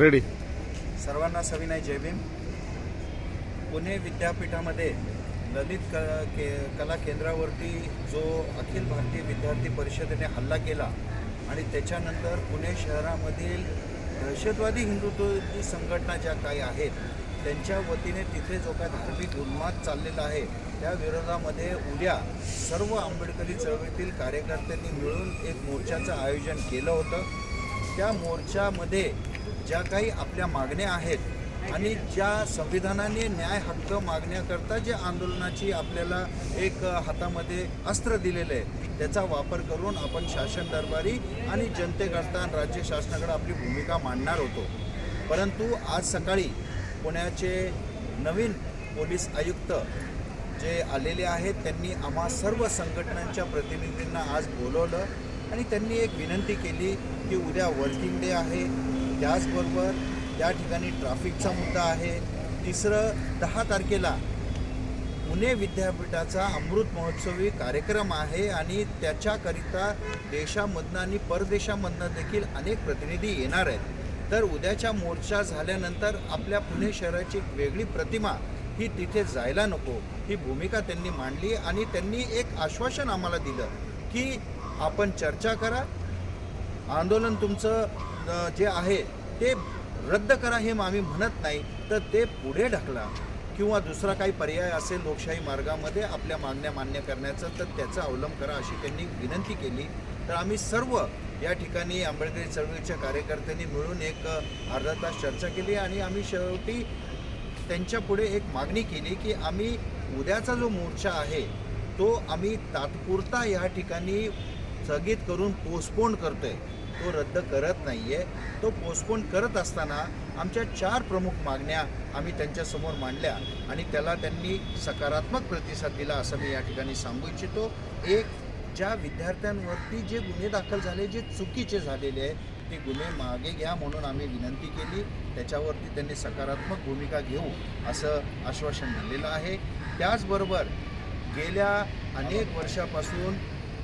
Ready सर्वांना सविनय जय भीम. पुणे विद्यापीठामध्ये ललित क के कला केंद्रावरती जो अखिल भारतीय विद्यार्थी परिषदेने हल्ला केला आणि त्याच्यानंतर पुणे शहरामधील दहशतवादी हिंदुत्ववादी संघटना ज्या काही आहेत त्यांच्या वतीने तिथे जो काय धार्मिक उन्माद चाललेला आहे त्या विरोधामध्ये उद्या सर्व आंबेडकरी चळवळीतील कार्यकर्त्यांनी मिळून एक मोर्चाचं आयोजन केलं होतं. त्या मोर्चामध्ये ज्या काही आपल्या मागण्या आहेत आणि ज्या संविधानाने न्याय हक्क मागण्याकरता जे आंदोलनाची आपल्याला एक हातामध्ये अस्त्र दिलेलं आहे त्याचा वापर करून आपण शासन दरबारी आणि जनतेकरता राज्य शासनाकडे आपली भूमिका मांडणार होतो. परंतु आज सकाळी पुण्याचे नवीन पोलीस आयुक्त जे आलेले आहेत त्यांनी आम्हा सर्व संघटनांच्या प्रतिनिधींना आज बोलवलं आणि त्यांनी एक विनंती केली की उद्या वर्किंग डे आहे. त्याचबरोबर त्या ठिकाणी ट्रॅफिकचा मुद्दा आहे. तिसरं दहा तारखेला पुणे विद्यापीठाचा अमृत महोत्सवी कार्यक्रम आहे आणि त्याच्याकरिता देशामधनं आणि परदेशामधनं देखील अनेक प्रतिनिधी येणार आहेत. तर उद्याच्या मोर्चा झाल्यानंतर आपल्या पुणे शहराची एक वेगळी प्रतिमा ही तिथे जायला नको ही भूमिका त्यांनी मांडली आणि त्यांनी एक आश्वासन आम्हाला दिलं की आपण चर्चा करा आंदोलन तुमचं जे आहे ते रद्द करा हे आम्ही म्हणत नाही तर ते पुढे ढकला. किंवा दुसरा काही पर्याय असेल लोकशाही मार्गामध्ये आपल्या मागण्या मान्य करण्याचं तर त्याचा अवलंब करा अशी त्यांनी विनंती केली. तर आम्ही सर्व या ठिकाणी आंबेडकरी चळवळीच्या कार्यकर्त्यांनी मिळून एक अर्धा तास चर्चा केली आणि आम्ही शेवटी त्यांच्यापुढे एक मागणी केली की आम्ही उद्याचा जो मोर्चा आहे तो आम्ही तात्पुरता या ठिकाणी स्थगित करून पोस्टपोन आहे तो रद्द करत नाही आहे तो पोस्टपोन करत असताना आमच्या चार प्रमुख मागण्या आम्ही त्यांच्यासमोर मांडल्या आणि त्याला त्यांनी सकारात्मक प्रतिसाद दिला असं मी या ठिकाणी सांगू इच्छितो. एक ज्या विद्यार्थ्यांवरती जे गुन्हे दाखल झाले जे चुकीचे झालेले आहे ते गुन्हे मागे घ्या म्हणून आम्ही विनंती केली. त्याच्यावरती त्यांनी सकारात्मक भूमिका घेऊ असं आश्वासन दिलेलं आहे. त्याचबरोबर गेल्या अनेक वर्षापासून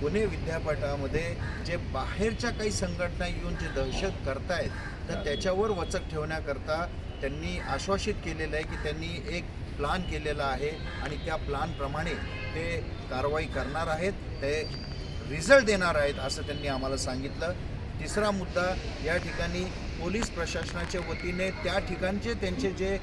पुणे विद्यापीठामध्ये जे बाहेरच्या काही संघटना येऊन जे दहशत करतायत तर त्याच्यावर वचक ठेवण्याकरता त्यांनी आश्वासित केलेलं आहे की त्यांनी एक प्लान केलेला आहे आणि त्या प्लानप्रमाणे ते कारवाई करणार आहेत ते रिझल्ट देणार आहेत असं त्यांनी आम्हाला सांगितलं. तिसरा मुद्दा या ठिकाणी पोलीस प्रशासनाच्या वतीने त्या ठिकाणचे त्यांचे जे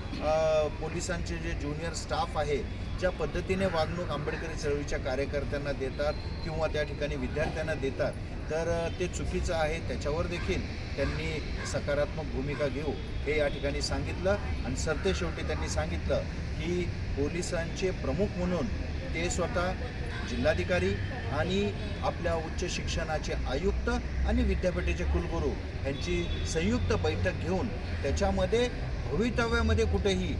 पोलिसांचे जे ज्युनियर स्टाफ आहे ज्या पद्धतीने वागणूक आंबेडकरी चळवळीच्या कार्यकर्त्यांना देतात किंवा त्या ठिकाणी विद्यार्थ्यांना देतात तर ते चुकीचं आहे. त्याच्यावर देखील त्यांनी सकारात्मक भूमिका घेऊ हे या ठिकाणी सांगितलं. आणि सरते शेवटी त्यांनी सांगितलं की पोलिसांचे प्रमुख म्हणून ते स्वतः जिल्हाधिकारी आणि आपल्या उच्च शिक्षणाचे आयुक्त आणि विद्यापीठाचे कुलगुरू यांची संयुक्त बैठक घेऊन त्याच्यामध्ये भवितव्यामध्ये कुठेही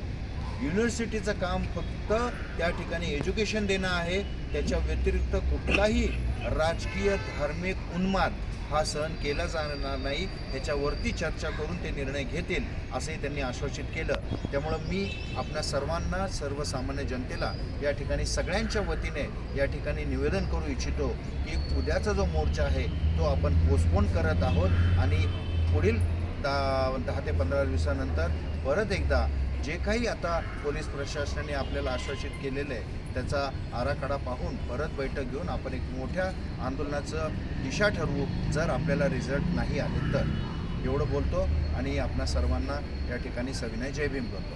युनिव्हर्सिटीचं काम फक्त त्या ठिकाणी एज्युकेशन देणं आहे त्याच्या व्यतिरिक्त कुठलाही राजकीय धार्मिक उन्माद हा सहन केला जाणार नाही ह्याच्यावरती चर्चा करून ते निर्णय घेतील असंही त्यांनी आश्वासित केलं. त्यामुळं मी आपल्या सर्वांना सर्वसामान्य जनतेला या ठिकाणी सगळ्यांच्या वतीने या ठिकाणी निवेदन करू इच्छितो की उद्याचा जो मोर्चा आहे तो आपण पोस्टपोन करत आहोत आणि पुढील दहा दहा ते पंधरा दिवसानंतर परत एकदा जे काही आता पोलीस प्रशासनाने आपल्याला आश्वासित केलेलं आहे त्याचा आराखडा पाहून परत बैठक घेऊन आपण एक मोठ्या आंदोलनाचं दिशा ठरवू जर आपल्याला रिझल्ट नाही आले तर. एवढं बोलतो आणि आपणा सर्वांना या ठिकाणी सविनय जय भीम करतो.